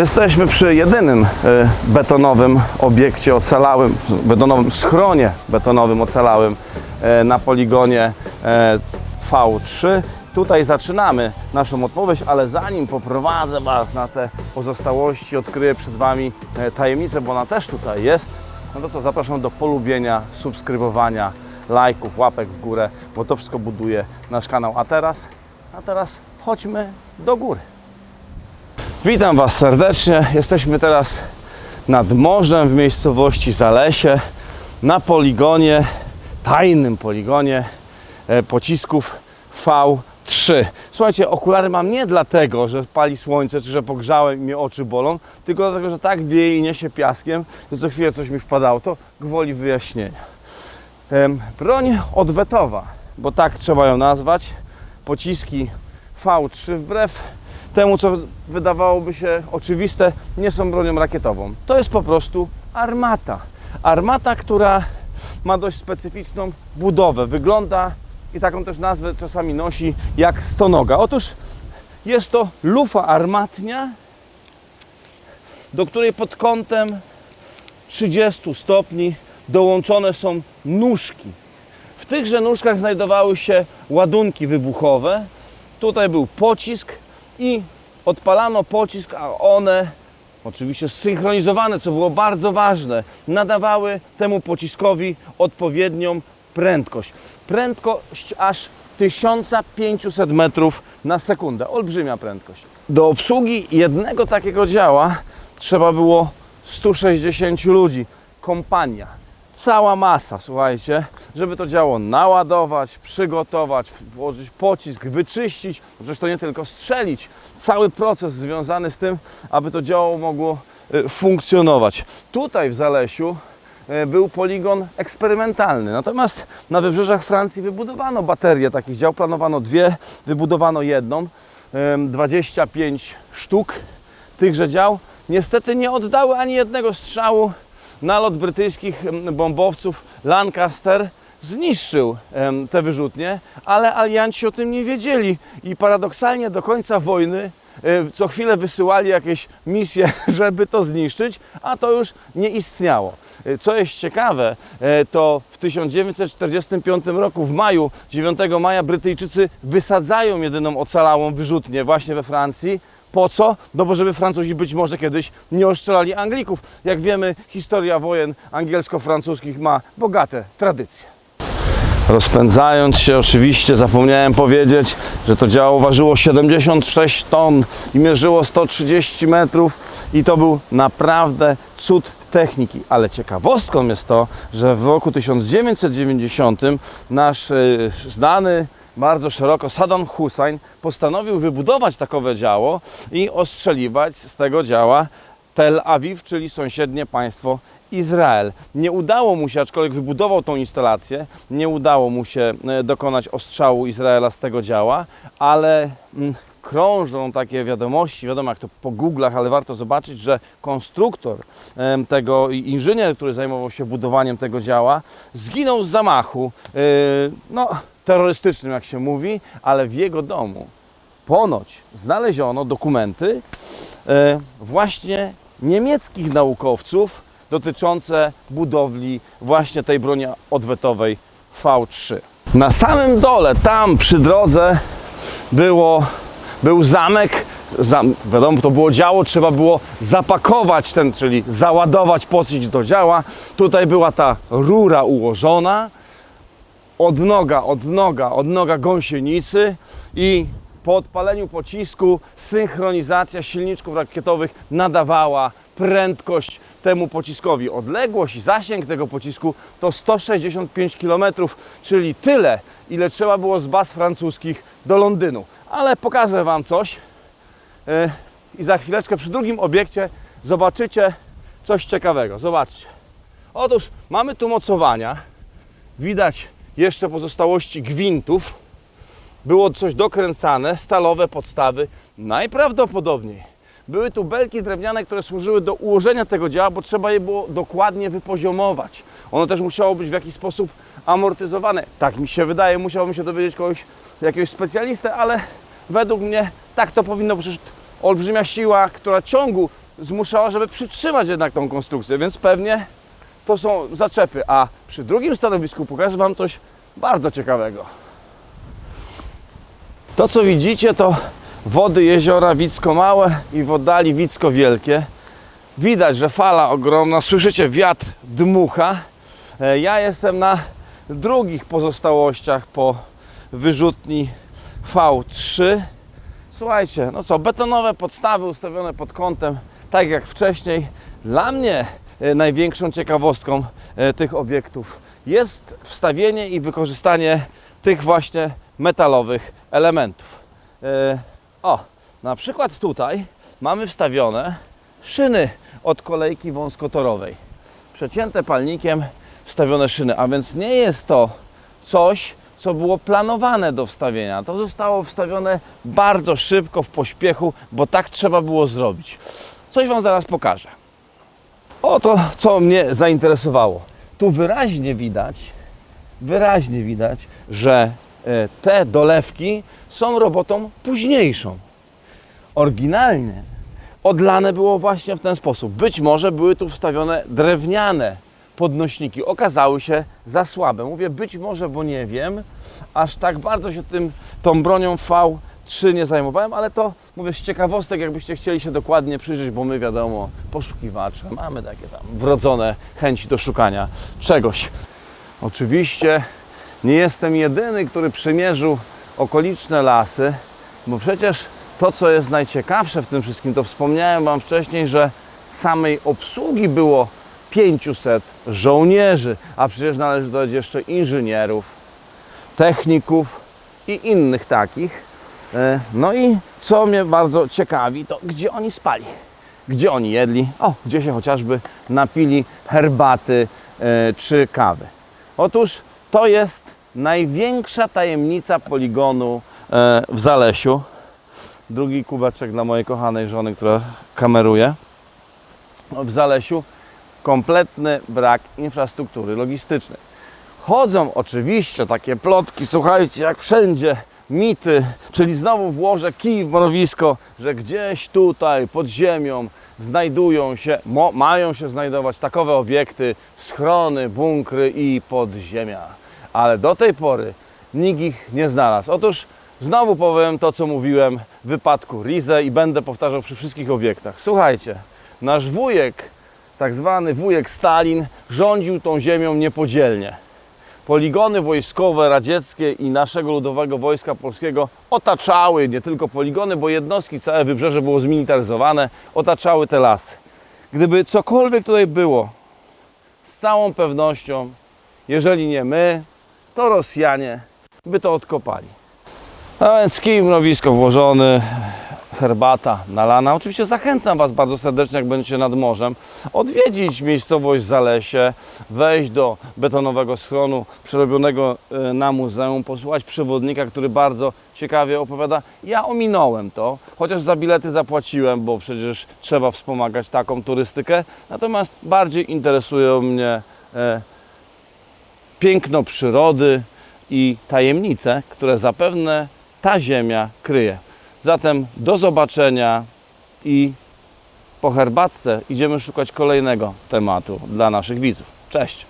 Jesteśmy przy jedynym e, betonowym obiekcie ocalałym, betonowym schronie betonowym ocalałym e, na poligonie e, V3. Tutaj zaczynamy naszą odpowiedź, ale zanim poprowadzę Was na te pozostałości, odkryję przed Wami tajemnicę, bo ona też tutaj jest, no to co, zapraszam do polubienia, subskrybowania, lajków, łapek w górę, bo to wszystko buduje nasz kanał. A teraz, a teraz chodźmy do góry. Witam Was serdecznie. Jesteśmy teraz nad morzem w miejscowości Zalesie na poligonie, tajnym poligonie e, pocisków V3. Słuchajcie, okulary mam nie dlatego, że pali słońce, czy że pogrzałem i mnie oczy bolą, tylko dlatego, że tak wieje i niesie piaskiem, że co chwilę coś mi wpadało. To gwoli wyjaśnienia. Broń odwetowa, bo tak trzeba ją nazwać. Pociski V3 wbrew temu, co wydawałoby się oczywiste, nie są bronią rakietową. To jest po prostu armata. Armata, która ma dość specyficzną budowę. Wygląda i taką też nazwę czasami nosi jak stonoga. Otóż jest to lufa armatnia, do której pod kątem 30 stopni dołączone są nóżki. W tychże nóżkach znajdowały się ładunki wybuchowe. Tutaj był pocisk i odpalano pocisk, a one, oczywiście zsynchronizowane, co było bardzo ważne, nadawały temu pociskowi odpowiednią prędkość. Prędkość aż 1500 metrów na sekundę. Olbrzymia prędkość. Do obsługi jednego takiego działa trzeba było 160 ludzi. Kompania. Cała masa, słuchajcie, żeby to działo naładować, przygotować, włożyć pocisk, wyczyścić, przecież to nie tylko strzelić. Cały proces związany z tym, aby to działo mogło y, funkcjonować. Tutaj w Zalesiu y, był poligon eksperymentalny. Natomiast na wybrzeżach Francji wybudowano baterię takich dział, planowano dwie, wybudowano jedną, Ym, 25 sztuk tychże dział. Niestety nie oddały ani jednego strzału. Nalot brytyjskich bombowców Lancaster zniszczył te wyrzutnie, ale alianci o tym nie wiedzieli i paradoksalnie do końca wojny e, co chwilę wysyłali jakieś misje, żeby to zniszczyć, a to już nie istniało. E, Co jest ciekawe, e, to w 1945 roku, w maju, 9 maja, Brytyjczycy wysadzają jedyną ocalałą wyrzutnię właśnie we Francji. Po co? No bo żeby Francuzi być może kiedyś nie oszczelali Anglików. Jak wiemy, historia wojen angielsko-francuskich ma bogate tradycje. Rozpędzając się, oczywiście zapomniałem powiedzieć, że to działo ważyło 76 ton i mierzyło 130 metrów i to był naprawdę cud techniki. Ale ciekawostką jest to, że w roku 1990 nasz e, znany bardzo szeroko Saddam Hussein postanowił wybudować takowe działo i ostrzeliwać z tego działa Tel Awiw, czyli sąsiednie państwo Izrael. Nie udało mu się, aczkolwiek wybudował tą instalację, nie udało mu się e, dokonać ostrzału Izraela z tego działa, ale mm, krążą takie wiadomości, wiadomo jak to po Google'ach, ale warto zobaczyć, że konstruktor tego, inżynier, który zajmował się budowaniem tego działa, zginął z zamachu, yy, no terrorystycznym jak się mówi, ale w jego domu ponoć znaleziono dokumenty e, właśnie niemieckich naukowców dotyczące budowli właśnie tej broni odwetowej V3. Na samym dole, tam przy drodze było, był zamek, zam, wiadomo to było działo, trzeba było zapakować ten, czyli załadować pocisk do działa. Tutaj była ta rura ułożona, odnoga, odnoga, odnoga gąsienicy i po odpaleniu pocisku synchronizacja silniczków rakietowych nadawała prędkość temu pociskowi. Odległość i zasięg tego pocisku to 165 km, czyli tyle, ile trzeba było z baz francuskich do Londynu. Ale pokażę Wam coś yy, i za chwileczkę przy drugim obiekcie zobaczycie coś ciekawego. Zobaczcie. Otóż mamy tu mocowania, widać jeszcze pozostałości gwintów. Było coś dokręcane, stalowe podstawy. Najprawdopodobniej były tu belki drewniane, które służyły do ułożenia tego działa, bo trzeba je było dokładnie wypoziomować. Ono też musiało być w jakiś sposób amortyzowane. Tak mi się wydaje, musiałbym się dowiedzieć kogoś, jakiegoś specjalisty, ale według mnie tak to powinno, bo przecież olbrzymia siła, która ciągu zmuszała, żeby przytrzymać jednak tą konstrukcję, więc pewnie to są zaczepy. A przy drugim stanowisku pokażę Wam coś bardzo ciekawego. To co widzicie to wody jeziora Wicko Małe i w oddali Wicko Wielkie. Widać, że fala ogromna, słyszycie wiatr dmucha. E, Ja jestem na drugich pozostałościach po wyrzutni V3. Słuchajcie, no co, betonowe podstawy ustawione pod kątem, tak jak wcześniej. Dla mnie e, największą ciekawostką e, tych obiektów jest wstawienie i wykorzystanie tych właśnie metalowych elementów. O, na przykład tutaj mamy wstawione szyny od kolejki wąskotorowej. Przecięte palnikiem wstawione szyny, a więc nie jest to coś, co było planowane do wstawienia. To zostało wstawione bardzo szybko, w pośpiechu, bo tak trzeba było zrobić. Coś Wam zaraz pokażę. Oto, co mnie zainteresowało. Tu wyraźnie widać, wyraźnie widać, że e, te dolewki są robotą późniejszą. Oryginalnie odlane było właśnie w ten sposób. Być może były tu wstawione drewniane podnośniki. Okazały się za słabe. Mówię być może, bo nie wiem. Aż tak bardzo się tym, tą bronią V3 nie zajmowałem, ale to mówię z ciekawostek, jakbyście chcieli się dokładnie przyjrzeć, bo my wiadomo, poszukiwacze, mamy takie tam wrodzone chęci do szukania czegoś. Oczywiście nie jestem jedyny, który przemierzył okoliczne lasy, bo przecież to, co jest najciekawsze w tym wszystkim, to wspomniałem Wam wcześniej, że samej obsługi było 500 żołnierzy, a przecież należy dodać jeszcze inżynierów, techników i innych takich. E, No i co mnie bardzo ciekawi, to gdzie oni spali, gdzie oni jedli, o, gdzie się chociażby napili herbaty e, czy kawy. Otóż to jest największa tajemnica poligonu e, w Zalesiu. Drugi kubeczek dla mojej kochanej żony, która kameruje. W Zalesiu kompletny brak infrastruktury logistycznej. Chodzą oczywiście takie plotki, słuchajcie, jak wszędzie mity, czyli znowu włożę kij w mrowisko, że gdzieś tutaj pod ziemią znajdują się, mają się znajdować takowe obiekty, schrony, bunkry i podziemia. Ale do tej pory nikt ich nie znalazł. Otóż znowu powiem to, co mówiłem w wypadku Rize i będę powtarzał przy wszystkich obiektach. Słuchajcie, nasz wujek, tak zwany wujek Stalin, rządził tą ziemią niepodzielnie poligony wojskowe radzieckie i naszego ludowego wojska polskiego otaczały nie tylko poligony, bo jednostki, całe wybrzeże było zmilitaryzowane, otaczały te lasy. Gdyby cokolwiek tutaj było, z całą pewnością, jeżeli nie my, to Rosjanie by to odkopali. No więc kij mrowisko włożony, herbata nalana. Oczywiście zachęcam Was bardzo serdecznie, jak będziecie nad morzem, odwiedzić miejscowość Zalesie, wejść do betonowego schronu przerobionego e, na muzeum, posłuchać przewodnika, który bardzo ciekawie opowiada. Ja ominąłem to, chociaż za bilety zapłaciłem, bo przecież trzeba wspomagać taką turystykę. Natomiast bardziej interesują mnie e, piękno przyrody i tajemnice, które zapewne ta ziemia kryje. Zatem do zobaczenia i po herbatce idziemy szukać kolejnego tematu dla naszych widzów. Cześć!